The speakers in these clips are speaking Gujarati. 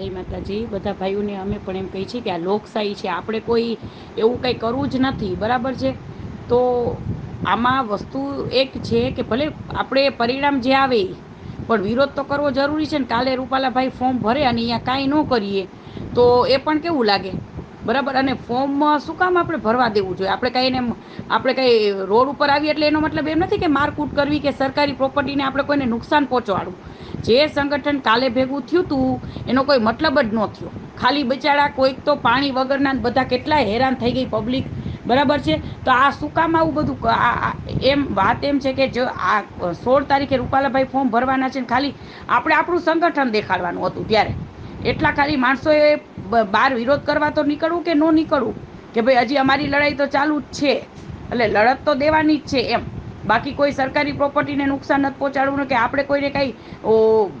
જય માતાજી. બધા ભાઈઓને અમે પણ એમ કહીએ છીએ કે આ લોકશાહી છે. આપણે કોઈ એવું કંઈ કરવું જ નથી. બરાબર છે? તો આમાં વસ્તુ એક છે કે ભલે આપણે પરિણામ જે આવે પણ વિરોધ તો કરવો જરૂરી છે ને. કાલે રૂપાલાભાઈ ફોર્મ ભરે અને અહીંયા કાંઈ ન કરીએ, તો એ પણ કેવું લાગે? બરાબર? અને ફોર્મ શું કામ આપણે ભરવા દેવું જોઈએ? આપણે કાંઈ એને આપણે કંઈ રોડ ઉપર આવીએ એટલે એનો મતલબ એમ નથી કે મારકૂટ કરવી કે સરકારી પ્રોપર્ટીને આપણે કોઈને નુકસાન પહોંચાડવું. જે સંગઠન કાલે ભેગું થયું હતું એનો કોઈ મતલબ જ ન થયો. ખાલી બચાડા કોઈક તો પાણી વગરના બધા કેટલા હેરાન થઈ ગઈ પબ્લિક બરાબર છે? તો આ શું કામ આવું બધું એમ વાત એમ છે કે જો આ સોળ તારીખે રૂપાલાભાઈ ફોર્મ ભરવાના છે ખાલી આપણે આપણું સંગઠન દેખાડવાનું હતું ત્યારે. એટલા ખાલી માણસોએ બહાર વિરોધ કરવા તો નીકળવું કે ન નીકળવું? કે ભાઈ હજી અમારી લડાઈ તો ચાલુ જ છે. એટલે લડત તો દેવાની જ છે એમ. બાકી કોઈ સરકારી પ્રોપર્ટીને નુકસાન નથી પહોંચાડવું કે આપણે કોઈને કંઈ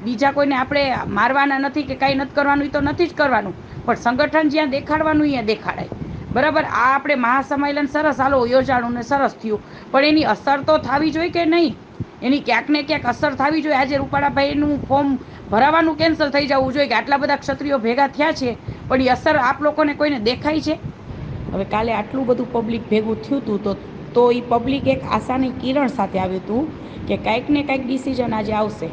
બીજા કોઈને આપણે મારવાના નથી કે કાંઈ નથી કરવાનું એ તો નથી જ કરવાનું. પણ સંગઠન જ્યાં દેખાડવાનું અહીંયા દેખાડાય. બરાબર? આ આપણે મહાસંમેલન સરસ હાલો યોજાણું ને સરસ થયું. પણ એની અસર તો થવી જોઈએ કે નહીં? એની ક્યાંક ને ક્યાંક અસર થવી જોઈએ. આજે રૂપાળાભાઈનું ફોર્મ ભરાવાનું કેન્સલ થઈ જવું જોઈએ કે આટલા બધા ક્ષત્રિયો ભેગા થયા છે. પણ એ અસર આપ લોકોને કોઈને દેખાય છે? હવે કાલે આટલું બધું પબ્લિક ભેગું થયું હતું તો તો એ પબ્લિક એક આશાની કિરણ સાથે આવ્યું હતું કે કાંઈક ને કાંઈક ડિસિઝન આજે આવશે.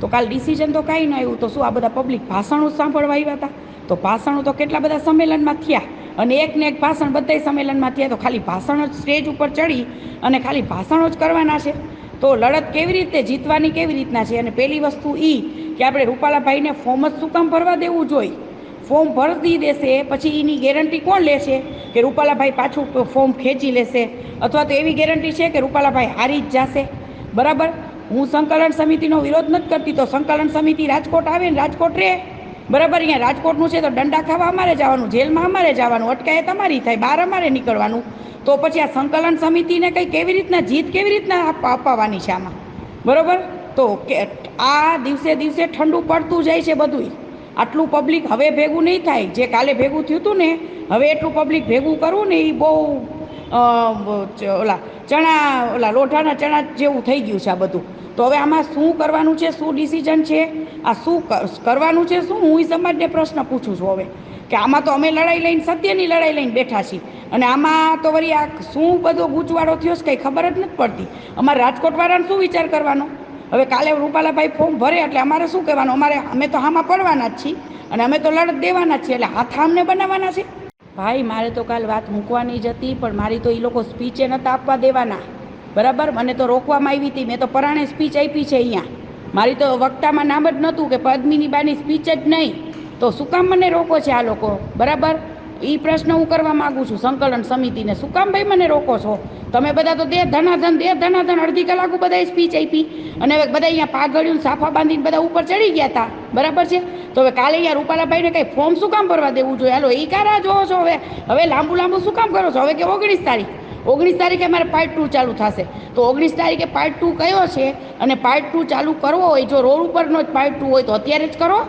તો કાલ ડિસિઝન તો કાંઈ ન આવ્યું, તો શું આ બધા પબ્લિક ભાષણો સાંભળવા આવ્યા હતા? તો ભાષણો તો કેટલા બધા સંમેલનમાં થયા અને એક ને એક ભાષણ બધાય સંમેલનમાં થયા, તો ખાલી ભાષણ જ સ્ટેજ ઉપર ચડી અને ખાલી ભાષણો જ કરવાના છે? તો લડત કેવી રીતે, જીતવાની કેવી રીતના છે? અને પહેલી વસ્તુ એ કે આપણે રૂપાલાભાઈને ફોર્મ જ શું કામ ભરવા દેવું જોઈએ? ફોર્મ ભરતી દેશે, પછી એની ગેરંટી કોણ લેશે? કે રૂપાલાભાઈ પાછું ફોર્મ ખેંચી લેશે? અથવા તો એવી ગેરંટી છે કે રૂપાલાભાઈ હારી જ જશે? બરાબર? હું સંકલન સમિતિનો વિરોધ નથી કરતી, તો સંકલન સમિતિ રાજકોટ આવે ને રાજકોટ રહે. બરાબર? અહીંયા રાજકોટનું છે તો દંડા ખાવા અમારે જવાનું, જેલમાં અમારે જવાનું, અટકાયત અમારી થાય, બહાર અમારે નીકળવાનું. તો પછી આ સંકલન સમિતિને કંઈ કેવી રીતના, જીત કેવી રીતના અપાવવાની છે આમાં? બરાબર? તો કે આ દિવસે દિવસે ઠંડુ પડતું જાય છે બધુંય. આટલું પબ્લિક હવે ભેગું નહીં થાય. જે કાલે ભેગું થયું હતું ને, હવે એટલું પબ્લિક ભેગું કરવું ને એ બહુ ઓલા ચણા, ઓલા લોઢાના ચણા જેવું થઈ ગયું છે આ બધું. તો હવે આમાં શું કરવાનું છે, શું ડિસિઝન છે? આ શું કરવાનું છે, શું? હું એ સમાજને પ્રશ્ન પૂછું છું હવે. કે આમાં તો અમે લડાઈ લઈને, સત્યની લડાઈ લઈને બેઠા છીએ. અને આમાં તો વળી આ શું બધો ગૂંચવાડો થયો છે કંઈ ખબર જ નથી પડતી. અમારે રાજકોટવાળાને શું વિચાર કરવાનો? હવે કાલે રૂપાલાભાઈ ફોર્મ ભરે એટલે અમારે શું કહેવાનું અમારે અમે તો આમાં પડવાના જ છીએ અને અમે તો લડત દેવાના જ છીએ એટલે હાથ અમને બનાવવાના છે. ભાઈ, મારે તો કાલ વાત મૂકવાની જ હતી, પણ મારી તો એ લોકો સ્પીચે નહોતા આપવા દેવાના. બરાબર? મને તો રોકવામાં આવી હતી. મેં તો પરાણે સ્પીચ આપી છે અહીંયા. મારી તો વક્તામાં નામ જ નહોતું કે પદ્મિની બાની સ્પીચ જ નહીં. તો શું કામ મને રોકો છે આ લોકો? બરાબર? એ પ્રશ્ન હું કરવા માગું છું સંકલન સમિતિને. શું કામ ભાઈ મને રોકો છો? તમે બધા તો દે ધનાધન દે ધનાધન અડધી કલાક બધાએ સ્પીચ આપી. અને હવે બધા અહીંયા પાઘડ્યું સાફા બાંધીને બધા ઉપર ચડી ગયા હતા બરાબર છે? તો હવે કાલે અહીંયા રૂપાલાભાઈને કંઈ ફોર્મ શું કામ ભરવા દેવું જોઈએ? હાલો એ કારા જોવો છો હવે? હવે લાંબુ લાંબુ શું કામ કરો છો? હવે કે ઓગણીસ તારીખ? ઓગણીસ તારીખે મારે પાર્ટ ટુ ચાલુ થશે. તો ઓગણીસ તારીખે પાર્ટ ટુ કયો છે? અને પાર્ટ ટુ ચાલુ કરવો હોય, જો રોડ ઉપરનો જ પાર્ટ ટુ હોય, તો અત્યારે જ કરો?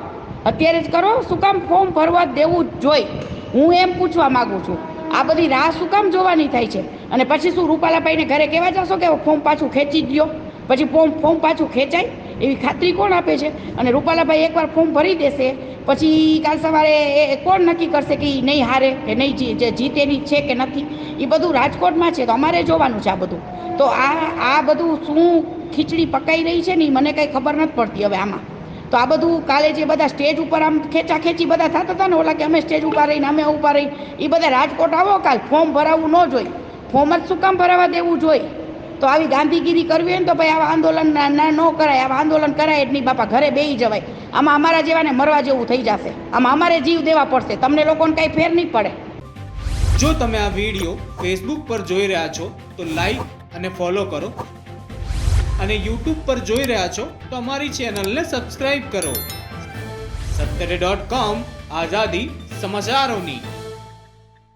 અત્યારે જ કરો? શું કામ ફોર્મ ભરવા દેવું જ જોઈએ? હું એમ પૂછવા માગું છું. આ બધી રાહ શું કામ જોવાની થાય છે? અને પછી શું, રૂપાલાભાઈને ઘરે કહેવા જશો કે ફોર્મ પાછું ખેંચી જ દો પછી ફોર્મ ફોર્મ પાછું ખેંચાય? એવી ખાતરી કોણ આપે છે? અને રૂપાલાભાઈ એકવાર ફોર્મ ભરી દેશે, પછી કાલ સવારે એ કોણ નક્કી કરશે કે નહીં હારે, કે નહીં જીતેની છે કે નથી? એ બધું રાજકોટમાં છે, તો અમારે જોવાનું છે આ બધું. તો આ આ બધું શું ખીચડી પકાઈ રહી છે ને એ મને કંઈ ખબર નથી પડતી હવે આમાં. તો આ બધું કાલે જે બધા સ્ટેજ ઉપર આમ ખેંચા ખેંચી બધા થતા હતા ને ઓલા કે અમે સ્ટેજ ઉપર રહીને, અમે ઉપર રહી એ બધા રાજકોટ આવો કાલ, ફોર્મ ભરાવવું ન જોઈએ ફોર્મ જ શું કામ ભરાવા દેવું જોઈએ? તો આવી ગાંધીગીરી કરવી હોય ને તો ભાઈ આવા આંદોલન ના ના કરાય. આવા આંદોલન કરાય એટલી બાપા. ઘરે બેહી જવાય. આમાં અમારા જેવાને મરવા જેવું થઈ જશે. આમાં અમારે જીવ દેવા પડશે. તમને લોકોને કાંઈ ફેર નહીં પડે. જો તમે આ વીડિયો ફેસબુક પર જોઈ રહ્યા છો, તો લાઈક અને ફોલો કરો. અને યુટ્યુબ પર જોઈ રહ્યા છો, તો અમારી ચેનલને સબસ્ક્રાઈબ કરો. સત્તરે ડોટ કોમ આઝાદી સમાચારોની.